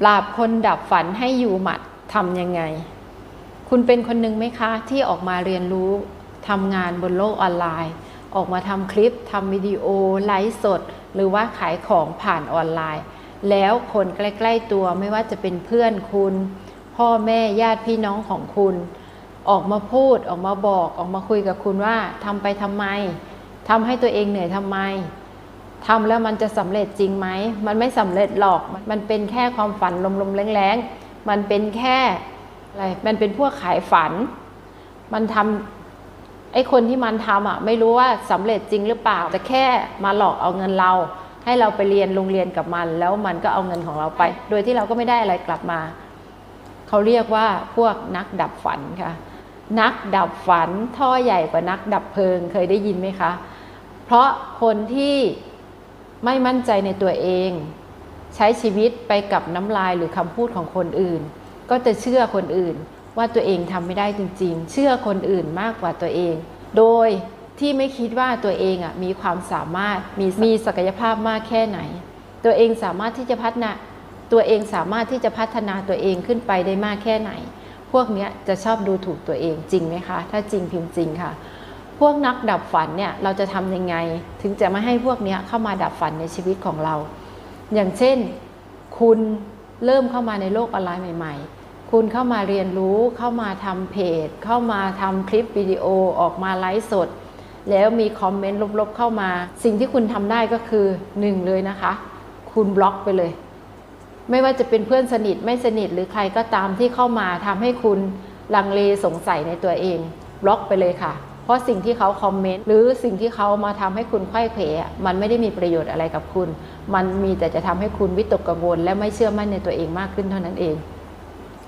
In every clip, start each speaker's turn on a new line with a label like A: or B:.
A: ปราบคนดับฝันให้อยู่หมัดทำยังไง คุณเป็นคนหนึ่งไหมคะที่ออกมาเรียนรู้ทำงานบนโลกออนไลน์ ออกมาทำคลิปทำวิดีโอ ไลฟ์สด หรือว่าขายของผ่านออนไลน์ แล้วคนใกล้ๆตัวไม่ว่าจะเป็นเพื่อนคุณ พ่อแม่ญาติพี่น้องของคุณ ออกมาพูดออกมาบอกออกมาคุยกับคุณว่าทำไปทำไมทำให้ตัวเองเหนื่อยทำไม ทำแล้วมันจะสำเร็จจริงไหม มันไม่สำเร็จหรอก มันเป็นแค่ความฝันลมๆแรงๆ มันเป็นแค่อะไร มันเป็นพวกขายฝัน มันทำไอ้คนที่มันทำอะ ไม่รู้ว่าสำเร็จจริงหรือเปล่า แต่แค่มาหลอกเอาเงินเรา ให้เราไปเรียนโรงเรียนกับมัน แล้วมันก็เอาเงินของเราไป โดยที่เราก็ไม่ได้อะไรกลับมา เขาเรียกว่าพวกนักดับฝันค่ะ นักดับฝันท่อใหญ่กว่านักดับเพลิง เคยได้ยินไหมคะ เพราะคนที่ ไม่มั่นใจในตัวเอง ใช้ชีวิตไปกับน้ำลายหรือคำพูดของคนอื่น ก็จะเชื่อคนอื่นว่าตัวเองทำไม่ได้จริง ๆ เชื่อคนอื่นมากกว่าตัวเอง โดยที่ไม่คิดว่าตัวเองอะมีความสามารถมีมีศักยภาพมากแค่ไหน ตัวเองสามารถที่จะพัฒนาตัวเองสามารถที่จะพัฒนาตัวเองขึ้นไปได้มากแค่ไหน พวกเนี้ยจะชอบดูถูกตัวเองจริงไหมคะ ถ้าจริงพิมพ์จริงค่ะ พวกนักดับฝันเนี่ยเราจะทำยังไง ถึงจะไม่ให้พวกนี้เข้ามาดับฝันในชีวิตของเรา อย่างเช่น คุณเริ่มเข้ามาในโลกออนไลน์ใหม่ ๆ คุณเข้ามาเรียนรู้เข้ามาทำเพจ เข้ามาทำคลิปวิดีโอออกมาไลฟ์สด แล้วมีคอมเมนต์ลบๆเข้ามา สิ่งที่คุณทำได้ก็คือหนึ่งเลยนะคะ คุณบล็อกไปเลย ไม่ว่าจะเป็นเพื่อนสนิทไม่สนิทหรือใครก็ตามที่เข้ามาทำให้คุณลังเลสงสัยในตัวเอง บล็อกไปเลยค่ะ เพราะสิ่งที่เขาคอมเมนต์หรือสิ่งที่เขามาทำให้คุณไข้เขวมันไม่ได้มีประโยชน์อะไรกับคุณ มันมีแต่จะทำให้คุณวิตกกังวล และไม่เชื่อมั่นในตัวเองมากขึ้นเท่านั้นเอง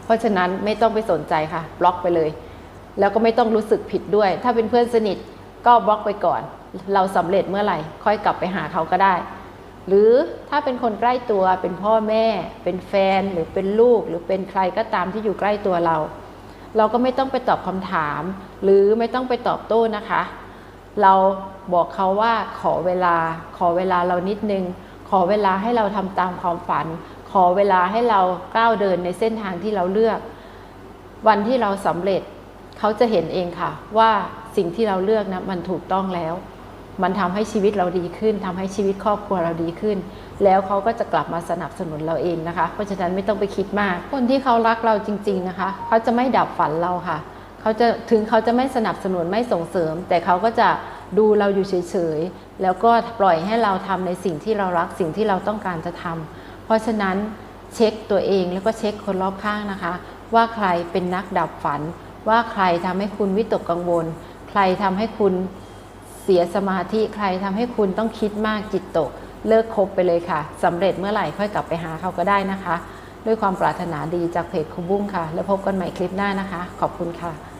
A: เพราะฉะนั้นไม่ต้องไปสนใจค่ะ บล็อกไปเลย แล้วก็ไม่ต้องรู้สึกผิดด้วย ถ้าเป็นเพื่อนสนิทก็บล็อกไปก่อน เราสำเร็จเมื่อไหร่ ค่อยกลับไปหาเขาก็ได้ หรือถ้าเป็นคนใกล้ตัวเป็นพ่อแม่ เป็นแฟนหรือเป็นลูก หรือเป็นใครก็ตามที่อยู่ใกล้ตัวเรา เราก็ไม่ต้องไปตอบคำถาม หรือไม่ต้องไปตอบโต้นะคะ เราบอกเขาว่าขอเวลา ขอเวลาเรานิดนึง ขอเวลาให้เราทำตามความฝัน ขอเวลาให้เราก้าวเดินในเส้นทางที่เราเลือก วันที่เราสำเร็จเขาจะเห็นเองค่ะว่าสิ่งที่เราเลือกนะมันถูกต้องแล้ว มันทำให้ชีวิตเราดีขึ้นทำให้ชีวิตครอบครัวเราดีขึ้น แล้วเขาก็จะกลับมาสนับสนุนเราเองนะคะ เพราะฉะนั้นไม่ต้องไปคิดมาก คนที่เขารักเราจริง ๆนะคะ เขาจะไม่ดับฝันเราค่ะเขาจะถึงเขาจะไม่สนับสนุนไม่ส่งเสริม แต่เขาก็จะดูเราอยู่เฉยๆแล้วก็ปล่อยให้เราทำในสิ่งที่เรารักสิ่งที่เราต้องการจะทำเพราะฉะนั้นเช็คตัวเองแล้วก็เช็คคนรอบข้างนะคะ ว่าใครเป็นนักดับฝัน ว่าใครทำให้คุณวิตกกังวล ใครทำให้คุณ เสียสมาธิใครทำให้คุณต้องคิดมากจิตตก เลิกคบไปเลยค่ะสำเร็จเมื่อไหร่ค่อยกลับไปหาเขาก็ได้นะคะ ด้วยความปรารถนาดีจากเพจคุบุ้งค่ะ แล้วพบกันใหม่คลิปหน้านะคะ ขอบคุณค่ะ